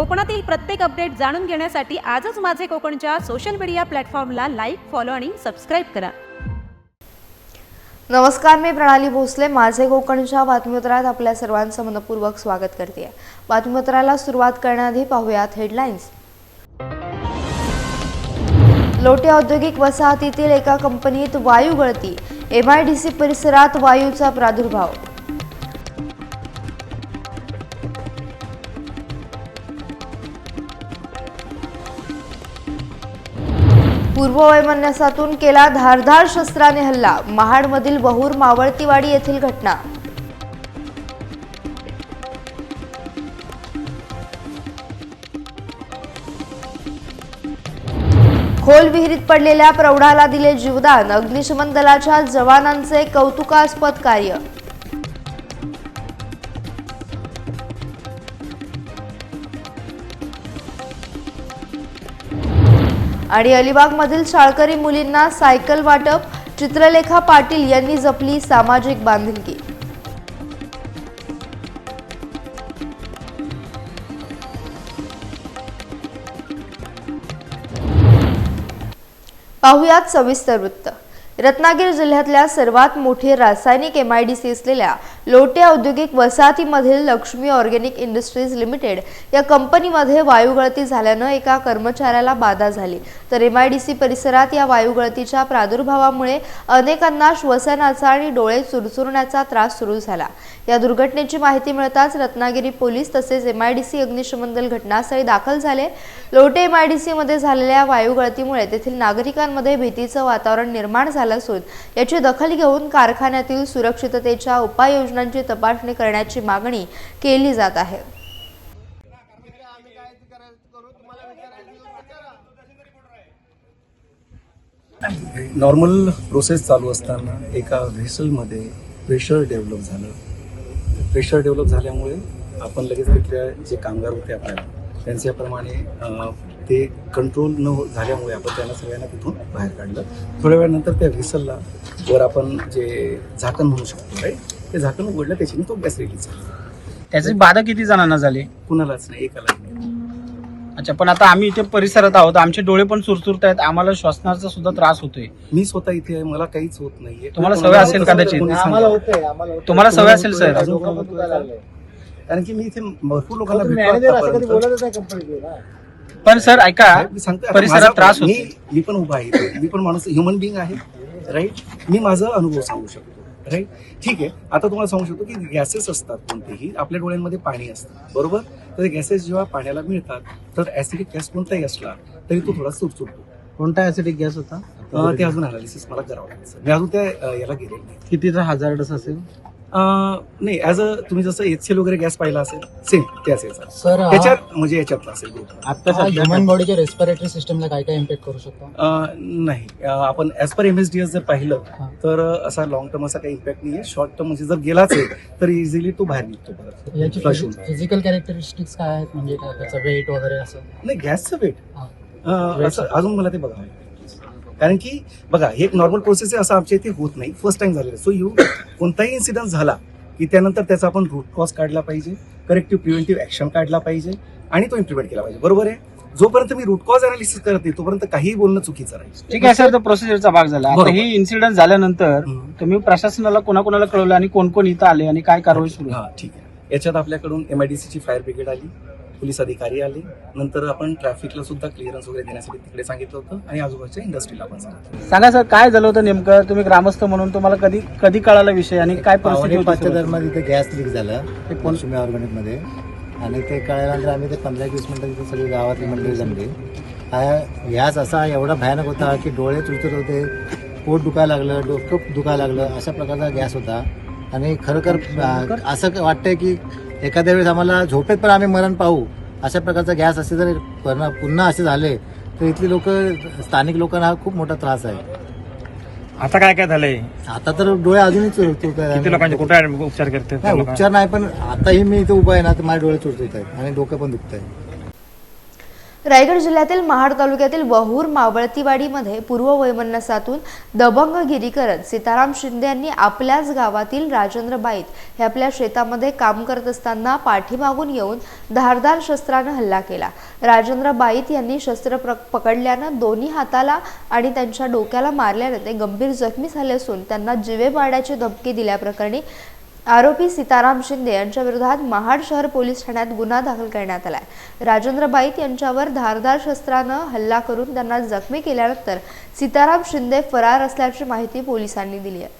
कोकणातील प्रत्येक अपडेट जाणून घेण्यासाठी आजच माझे कोकणच्या सोशल मीडिया प्लॅटफॉर्मला लाईक फॉलो आणि सबस्क्राईब करा. नमस्कार मी प्रणाली भोसले. माझे कोकणच्या बातमीपत्रात आपल्या सर्वांचं मनपूर्वक स्वागत करते. बातमीपत्राला सुरुवात करण्याआधी पाहूयात हेडलाईन्स लोटे औद्योगिक वसाहतीतील एका कंपनीत वायू गळती. एम आय डी सी परिसरात वायूचा प्रादुर्भाव. पूर्ववैमनस्यातून केला धारधार शस्त्राने हल्ला. महाडमधील बहुर मावळतीवाडी येथील घटना. खोल विहिरीत पडलेल्या प्रौढाला दिले जीवदान. अग्निशमन दलाच्या जवानांचे कौतुकास्पद कार्य. आणि अलिबागमधील शाळकरी मुलींना सायकल वाटप चित्रलेखा पाटील यांनी जपली सामाजिक बांधिलकी. पाहुयात सविस्तर वृत्त. रत्नागिरी जिल्ह्यातल्या सर्वात मोठी रासायनिक एम आय डी सी असलेल्या लोटे औद्योगिक वसाहतीमधील लक्ष्मी ऑर्गॅनिक इंडस्ट्रीज लिमिटेड या कंपनीमध्ये वायुगळती झाल्यानं एका कर्मचाऱ्याला बाधा झाली. तर एम आय डी सी परिसरात या वायुगळतीच्या प्रादुर्भावामुळे अनेकांना श्वसनाचा आणि डोळे चुरचुरण्याचा त्रास सुरू झाला. या दुर्घटनेची माहिती मिळताच रत्नागिरी पोलीस तसेच एम आय डी सी अग्निशमन दल घटनास्थळी दाखल झाले. Lote M I D C मध्ये झालेल्या वायुगळतीमुळे तेथील नागरिकांमध्ये भीतीचं वातावरण निर्माण झालं असून याची दखल घेऊन कारखान्यातील सुरक्षिततेच्या योजनांची तपासणी करण्याची मागणी केली जात आहे. नॉर्मल प्रोसेस चालू असताना एका व्हेसलमध्ये प्रेशर डेव्हलप झालं. प्रेशर डेव्हलप झाल्यामुळे आपण लगेच तिथल्या जे कामगार होते आपल्याला त्यांच्याप्रमाणे ते कंट्रोल न झाल्यामुळे आपण त्यांना सगळ्यांना तिथून बाहेर काढलं. थोड्या वेळानंतर त्या व्हेसलला वर आपण जे झाकण म्हणू शकतो राईट ते झाकण उघडलं त्याच्याने तो गॅस रिलीज झाला. त्याची बाधा किती जणांना झाली? कुणालाच नाही एकाला नाही. अच्छा पण आता आम्ही इथे परिसरात आहोत आमचे डोळे पण सुरसुरत आहेत आम्हाला श्वसनाचा सुद्धा त्रास होतोय. मी स्वतः इथे आहे मला काहीच होत नाहीये. तुम्हाला सवय असेल कदाचित. कोणी सांगा. तुम्हाला सवय असेल सर. कारण की मी इथे भरपूर लोकांना भेटलो आतापर्यंत. नाही पण सर ऐका मी आता परिसरात माझा- त्रास होतो मी पण उभा आहे मी पण माणूस ह्युमन बिंग आहे राईट मी माझा अनुभव सांगू शकतो. राईट ठीक आहे. आता तुम्हाला सांगू शकतो की गॅसेस असतात कोणतेही. आपल्या डोळ्यांमध्ये पाणी असतं. बरोबर? तर गॅसेस जेव्हा पाण्याला मिळतात तर ऍसिडिक गॅस कोणताही असला तरी तो थोडा सुटसुटतो. कोणता ऍसिडिक गॅस होता? ते अजून अनालिसिस मला करावं लागेल. मी अजून त्या याला गेलेलो नाही. कितीचा हजार्डस असेल? नाही ऍज अ तुम्ही जसं एचसीएल वगैरे गॅस पाहिला असेल सेम ते असेल sir. सर त्याच्यात म्हणजे याच्यात असेल. आता ह्युमन बॉडीच्या रेस्पिरेटरी सिस्टमला काय काय इम्पॅक्ट करू शकतो नाही आपण ऍज पर एमएसडीएस जर पाहिलं. तर असा लॉंग टर्म असा काही इम्पॅक्ट नाहीये शॉर्ट टर्म म्हणजे जर गेलाच आहे तर इझिली तो बाहेर निघतो परत याची. फिजिकल कॅरेक्टरिस्टिक्स काय आहेत म्हणजे काय त्याचं वेट वगैरे असं नाही गॅसचं वेट. असं अजून मला ते बघावं. कारण की बघा हे एक नॉर्मल प्रोसेस आहे असं आमच्या इथे होत नाही. फर्स्ट टाइम झालेलं सो यू कोणताही इन्सिडन्स झाला की त्यानंतर त्याचा आपण रूट कॉज काढला पाहिजे करेक्टिव्ह प्रिव्हेंटिव्ह ऍक्शन काढला पाहिजे आणि तो इम्प्लिमेंट केला पाहिजे. बरोबर आहे? जोपर्यंत मी रूट कॉज अनालिसिस करत नाही तोपर्यंत काहीही बोलणं चुकीचं राहील. ठीक आहे सर तो प्रोसिजरचा भाग झाला. आता बरोबर. ही इन्सिडेंट झाल्यानंतर. तुम्ही प्रशासनाला कोणाकोणाला कळवलं आणि कोण कोण इथं आले आणि काय कारवाई सुरू? हा ठीक आहे. याच्यात आपल्याकडून एमआयडीसीची फायर ब्रिगेड आली. पोलीस अधिकारी आले. नंतर आपण ट्रॅफिकला सुद्धा क्लिअरन्स वगैरे देण्यासाठी तिकडे सांगितलं होतं आणि आजूबाजूच्या इंडस्ट्रीला पण सांगितलं सांगा सर काय झालं होतं नेमकं? तुम्ही ग्रामस्थ म्हणून तुम्हाला कधी कधी कळाला विषय आणि काय परिस्थिती पाचच्या? दरम्यान तिथे गॅस लीक झालं ते कोण- लक्ष्मी ऑर्गॅनिकमध्ये. आणि ते कळल्यानंतर आम्ही ते पंधरा वीस मिनिटं तिथे सगळी गावातली मंडळी जमली. हा गॅस असा एवढा भयानक होता की डोळे चुरचुर होते पोट दुखायला लागलं डोकं दुखायला लागलं अशा प्रकारचा गॅस होता. आणि खरोखर? असं वाटतंय की एखाद्या वेळेस आम्हाला झोपेत पण आम्ही मरण पाहू अशा प्रकारचा गॅस असे जर पुन्हा असे झाले तर इथली लोक स्थानिक लोकांना हा खूप मोठा त्रास आहे. आता काय काय झालंय? आता तर डोळे अजूनही. किती लोकांचे कुठे उपचार करते नाही उपचार नाही पण आताही मी इथे उभा आहे ना तर माझे डोळे चुरचुरत आहेत आणि डोकं पण दुखत आहे रायगड जिल्ह्यातील महाड तालुक्यातील वहूर मावळतीवाडीमध्ये पूर्व वैमनस्यातून दबंगगिरी करत सीताराम शिंदे यांनी आपल्याच गावातील राजेंद्र बाईत हे आपल्या शेतामध्ये काम करत असताना पाठीमागून येऊन धारदार शस्त्रानं हल्ला केला. राजेंद्र बाईत यांनी शस्त्र प्र- पकडल्यानं दोन्ही हाताला आणि त्यांच्या डोक्याला मारल्यानं ते गंभीर जखमी झाले असून त्यांना जिवे मारण्याची धमकी दिल्याप्रकरणी आरोपी सीताराम शिंदे यांच्या विरोधात महाड शहर पोलीस ठाण्यात गुन्हा दाखल करण्यात आलाय. राजेंद्र बाईत यांच्यावर धारदार शस्त्रानं हल्ला करून त्यांना जखमी केल्यानंतर सीताराम शिंदे फरार असल्याची माहिती पोलिसांनी दिली आहे.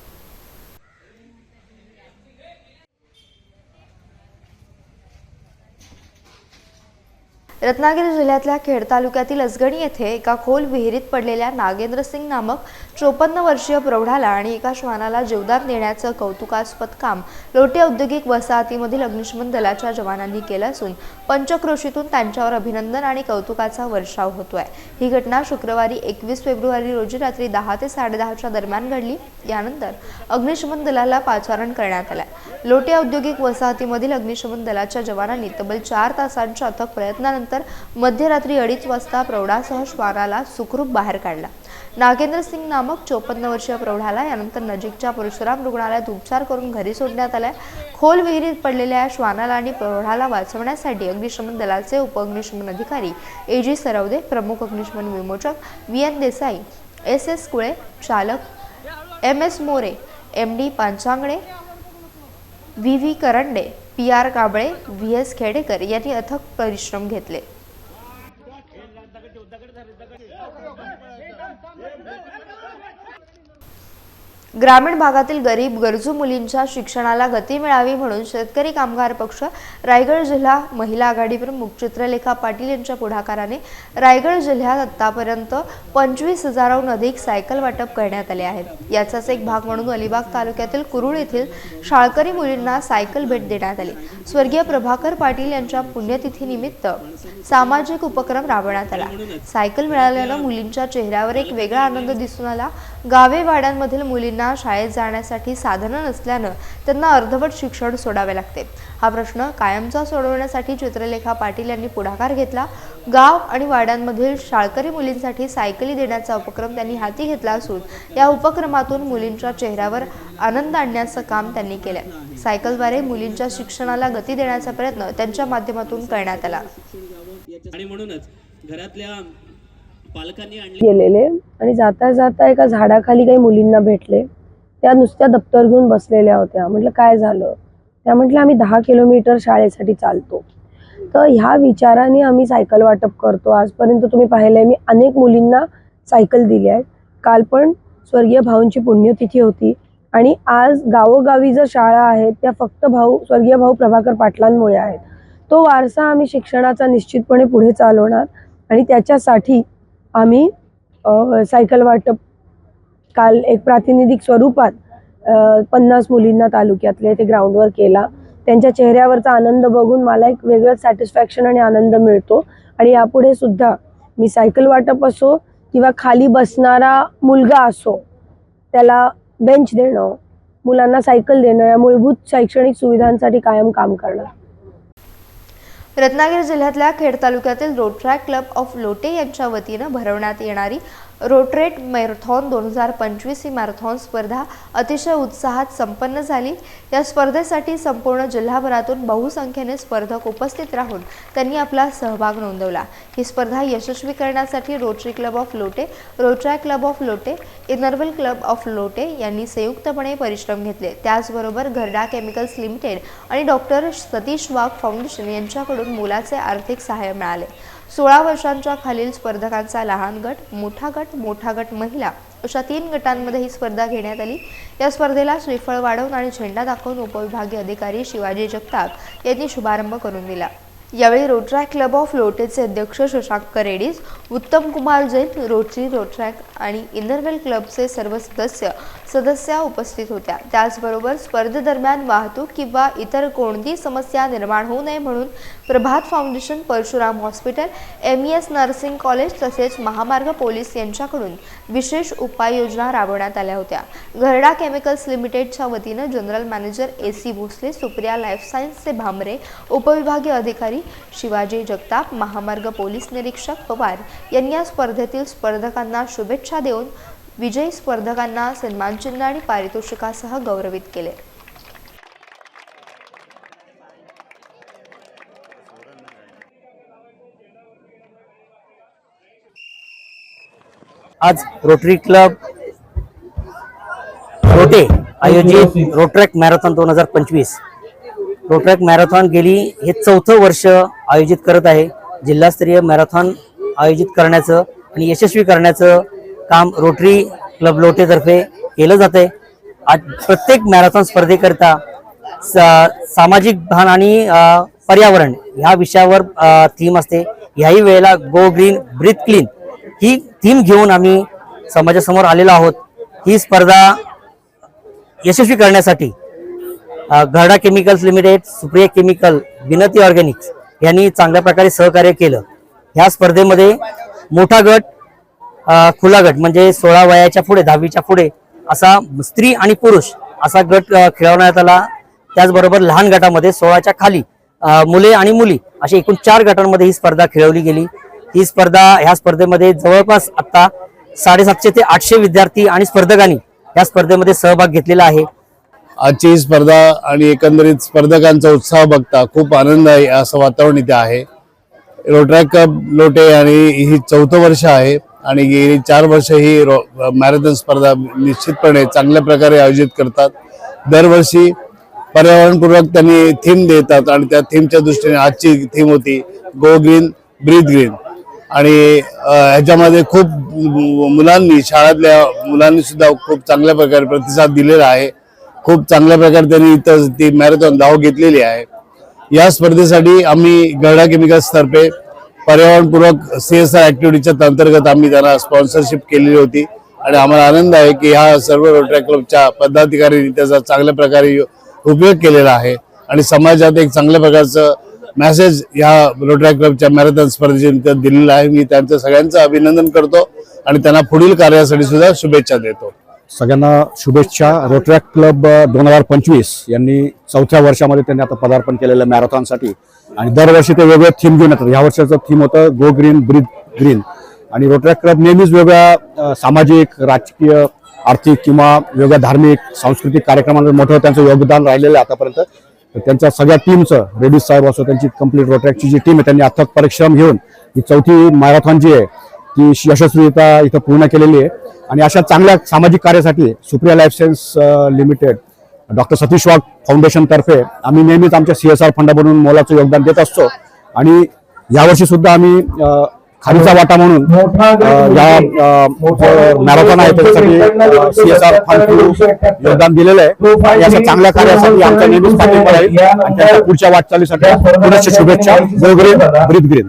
रत्नागिरी जिल्ह्यातल्या खेड तालुक्यातील असगणी येथे एका खोल विहिरीत पडलेल्या नागेंद्र सिंग नामक चोपन्न वर्षीय प्रौढाला आणि एका श्वानाला जीवदान देण्याचं कौतुकास्पद काम लोटे औद्योगिक वसाहतीमधील अग्निशमन दलाच्या जवानांनी केलं असून पंचक्रोशीतून त्यांच्यावर अभिनंदन आणि कौतुकाचा वर्षाव होतोय. ही घटना शुक्रवारी एकवीस फेब्रुवारी रोजी रात्री दहा ते साडेदहाच्या दरम्यान घडली. यानंतर अग्निशमन दलाला पाचारण करण्यात आलं लोटे औद्योगिक वसाहतीमधील अग्निशमन दलाच्या जवानांनी तब्बल चार तासांच्या अथक प्रयत्नानंतर मध्यरात्री अडीच वाजता प्रौढासह श्वानाला सुखरूप बाहेर काढला. नागेंद्र सिंग नामक चोपन्न वर्षीय प्रौढाला यानंतर नजीकच्या परशुराम रुग्णालयात उपचार करून घरी सोडण्यात आलाय. खोल विहिरीत पडलेल्या या श्वानाला आणि प्रौढाला वाचवण्यासाठी अग्निशमन दलाचे उपअग्निशमन अधिकारी ए जी सरवदे प्रमुख अग्निशमन विमोचक V N Desai S S Kule चालक M S More M D Panchangade V V Karande P R Kabale V S Khedekar यांनी अथक परिश्रम घेतले. ग्रामीण भागातील गरीब गरजू मुलींच्या शिक्षणाला गती मिळावी म्हणून शेतकरी कामगार पक्ष रायगड जिल्हा महिला आघाडी प्रमुख चित्रलेखा पाटील यांच्या पुढाकाराने रायगड जिल्ह्यात आतापर्यंत पंचवीस हजाराहून अधिक सायकल वाटप करण्यात आले आहेत. याचाच एक भाग म्हणून अलिबाग तालुक्यातील कुरुळ येथील शाळकरी मुलींना सायकल भेट देण्यात आली. स्वर्गीय प्रभाकर पाटील यांच्या पुण्यतिथीनिमित्त सामाजिक उपक्रम राबवण्यात आला. सायकल मिळाल्यानं मुलींच्या चेहऱ्यावर एक वेगळा आनंद दिसून आला. गावे वाड्यांमधील मुलींना शाळेत जाण्यासाठी साधनं नसल्यानं त्यांना अर्धवट शिक्षण सोडावे लागते. हा प्रश्न कायमचा सोडवण्यासाठी चित्रलेखा पाटील यांनी पुढाकार घेतला. गाव आणि वाड्यांमधील शाळकरी मुलींसाठी सायकली देण्याचा उपक्रम त्यांनी हाती घेतला असून या उपक्रमातून मुलींच्या चेहऱ्यावर आनंद आणण्याचं काम त्यांनी केलंय सायकलद्वारे मुलींच्या शिक्षणाला गती देण्याचा प्रयत्न त्यांच्या माध्यमातून करण्यात आला. आणि म्हणूनच घरातल्या गेलेले आणि जाता जाता एका झाडाखाली काही मुलींना भेटले. त्या नुसत्या दप्तर घेऊन बसलेल्या होत्या. म्हटलं काय झालं? त्या म्हटलं आम्ही दहा किलोमीटर शाळेसाठी चालतो. तर ह्या विचाराने आम्ही सायकल वाटप करतो. आजपर्यंत तुम्ही पाहिलंय मी अनेक मुलींना सायकल दिली आहे. काल पण स्वर्गीय भाऊंची पुण्यतिथी होती आणि आज गावोगावी ज्या शाळा आहेत त्या फक्त भाऊ स्वर्गीय भाऊ प्रभाकर पाटलांमुळे आहेत. तो वारसा आम्ही शिक्षणाचा निश्चितपणे पुढे चालवणार आणि त्याच्यासाठी आम्ही सायकल वाटप काल एक प्रातिनिधिक स्वरूपात पन्नास मुलींना तालुक्यातले ते ग्राउंडवर केला. त्यांच्या चेहऱ्यावरचा आनंद बघून मला एक वेगळंच सॅटिस्फॅक्शन आणि आनंद मिळतो. आणि यापुढे सुद्धा मी सायकल वाटप असो किंवा खाली बसणारा मुलगा असो त्याला बेंच देणं मुलांना सायकल देणं या मूलभूत शैक्षणिक सुविधांसाठी कायम काम करणार रत्नागिरी जिल्ह्यातल्या खेड तालुक्यातील रोट्रॅक क्लब ऑफ लोटे यांच्या वतीनं भरवण्यात येणारी रोटरेट मॅरेथॉन दोन हजार पंचवीस ही मॅरेथॉन स्पर्धा अतिशय उत्साहात संपन्न झाली. या स्पर्धेसाठी संपूर्ण जिल्हाभरातून बहुसंख्येने स्पर्धक उपस्थित राहून त्यांनी आपला सहभाग नोंदवला. ही स्पर्धा यशस्वी करण्यासाठी Rotary club of Lote Rotaract club of Lote inner wheel club of Lote यांनी संयुक्तपणे परिश्रम घेतले. त्याचबरोबर घरडा केमिकल्स लिमिटेड आणि डॉक्टर सतीश वाघ फाउंडेशन यांच्याकडून मुलाचे आर्थिक सहाय्य मिळाले. सोळा वर्षांच्या खालील स्पर्धकांचा लहान गट मोठा गट मोठा गट महिला अशा तीन गटांमध्ये ही स्पर्धा घेण्यात आली. या स्पर्धेला श्रीफळ वाढवून आणि झेंडा दाखवून उपविभागीय अधिकारी शिवाजी जगताप यांनी शुभारंभ करून दिला. यावेळी रोटरॅक क्लब ऑफ लोटेचे अध्यक्ष शशांक करेडीस उत्तम कुमार जैन रोटरी रोटरॅक आणि इनरवेल क्लबचे सर्व सदस्य सदस्या उपस्थित होत्या. त्याचबरोबर स्पर्धेदरम्यान वाहतूक किंवा इतर कोणती समस्या निर्माण होऊ नये म्हणून Prabhat foundation Parshuram hospital M E S nursing college तसेच महामार्ग पोलीस यांच्याकडून विशेष उपाययोजना राबवण्यात आल्या होत्या. घरडा केमिकल्स लिमिटेडच्या वतीनं general manager A C Bhosle Supriya life सायन्सचे Bhamre उपविभागीय अधिकारी अधिकारी शिवाजी जगताप महामार्ग पोलीस निरीक्षक पवार यांनी या स्पर्धेतील स्पर्धकांना शुभेच्छा देऊन विजयी स्पर्धकांना सन्मानचिन्ह आणि पारितोषिकासह गौरवित केले. आज रोटरी क्लब रोटे आयोजित रोट्रॅक मॅरेथॉन दोन हजार पंचवीस. रोट्रॅक मॅरेथॉन गेली हे चौथं वर्ष आयोजित करत आहे. जिल्हास्तरीय मॅरेथॉन आयोजित करण्याचं आणि यशस्वी करण्याचं काम रोटरी क्लब लोटेतर्फे केलं जात आहे आज प्रत्येक मॅरेथॉन स्पर्धेकरिता सा- सामाजिक भान आणि पर्यावरण ह्या विषयावर थीम असते. ह्याही वेळेला गो ग्रीन ब्रीथ क्लीन ही थीम घेऊन आम्ही समाजासमोर आलेलो आहोत. ही स्पर्धा यशस्वी करण्यासाठी Gharda chemicals limited Supriya chemical Vinati organics यांनी चांगल्या प्रकारे सहकार्य केलं. ह्या स्पर्धेमध्ये मोठा गट खुला गट म्हणजे सोळा वयाच्या पुढे दहावीच्या पुढे असा स्त्री आणि पुरुष असा गट खेळवण्यात आला. त्याचबरोबर लहान गटामध्ये सोळाच्या खाली मुले आणि मुली असे एकूण चार गटांमध्ये ही स्पर्धा खेळवली गेली. ही स्पर्धा ह्या स्पर्धेमध्ये जवळपास आत्ता साडेसातशे ते आठशे विद्यार्थी आणि स्पर्धकांनी या स्पर्धेमध्ये सहभाग घेतलेला आहे. आजची ही स्पर्धा आणि एकंदरीत स्पर्धकांचा उत्साह बघता खूप आनंद आहे असं वातावरण इथे आहे. रोटरॅक कप लोटे आणि ही चौथं वर्ष आहे आणि गेली चार वर्ष ही रो मॅरेथॉन स्पर्धा निश्चितपणे चांगल्या प्रकारे आयोजित करतात. दरवर्षी पर्यावरणपूर्वक त्यांनी थीम देतात आणि त्या थीमच्या दृष्टीने आजची थीम होती गो ग्रीन ब्रीथ ग्रीन. आणि ह्याच्यामध्ये खूप मुलांनी शाळेतल्या मुलांनी सुद्धा खूप चांगल्या प्रकारे प्रतिसाद दिलेला आहे. खूप चांगल्या प्रकारे त्यांनी इथं ती मॅरेथॉन धाव घेतलेली आहे. या स्पर्धेसाठी आम्ही गरडा केमिकल्सतर्फे पर्यावरणपूर्वक सी एस आर ऍक्टिव्हिटीच्या अंतर्गत आम्ही त्यांना स्पॉन्सरशिप केलेली होती. आणि आम्हाला आनंद आहे की ह्या सर्व रोटरी क्लबच्या पदाधिकाऱ्यांनी त्याचा चांगल्या प्रकारे उपयोग केलेला आहे. आणि समाजात एक चांगल्या प्रकारचं मॅसेज ह्या रोटरी क्लबच्या मॅरेथॉन स्पर्धेच्या दिलेला आहे. मी त्यांचं सगळ्यांचं अभिनंदन करतो आणि त्यांना पुढील कार्यासाठी सुद्धा शुभेच्छा देतो. सगळ्यांना शुभेच्छा. रोटरॅक क्लब दोन हजार पंचवीस यांनी चौथ्या वर्षामध्ये त्यांनी आता पदार्पण केलेलं मॅरेथॉनसाठी. आणि दरवर्षी ते वेगळं थीम घेऊन येतात. ह्या वर्षाचं थीम होतं गो ग्रीन ब्रीथ ग्रीन आणि रोटरॅक क्लब नेहमीच वेगळ्या सामाजिक राजकीय आर्थिक किंवा वेगळ्या धार्मिक सांस्कृतिक कार्यक्रमांमध्ये मोठं त्यांचं योगदान राहिलेलं आहे आतापर्यंत. तर त्यांच्या सगळ्या टीमचं रेड्डी साहेब असो त्यांची कंप्लीट रोटरॅकची जी टीम आहे त्यांनी अथक परिश्रम घेऊन ही चौथी मॅरेथॉन जी आहे ती यशस्वीता इथं पूर्ण केलेली आहे. आणि अशा चांगल्या सामाजिक कार्यासाठी Supriya life science limited doctor Satish Wagh foundation तर्फे आम्ही नेहमीच आमच्या सी एस आर फंडामधून मोलाचं योगदान देत असतो. आणि यावर्षी सुद्धा आम्ही खालीचा वाटा म्हणून या मॅरेथॉन आहे त्याच्यासाठी सी एस आर फंड योगदान दिलेलं आहे. अशा चांगल्या कार्यासाठी आमच्या नेहमीच पाठिंबा राहील आणि त्यांच्या पुढच्या वाटचालीसाठी शुभेच्छा. Breath green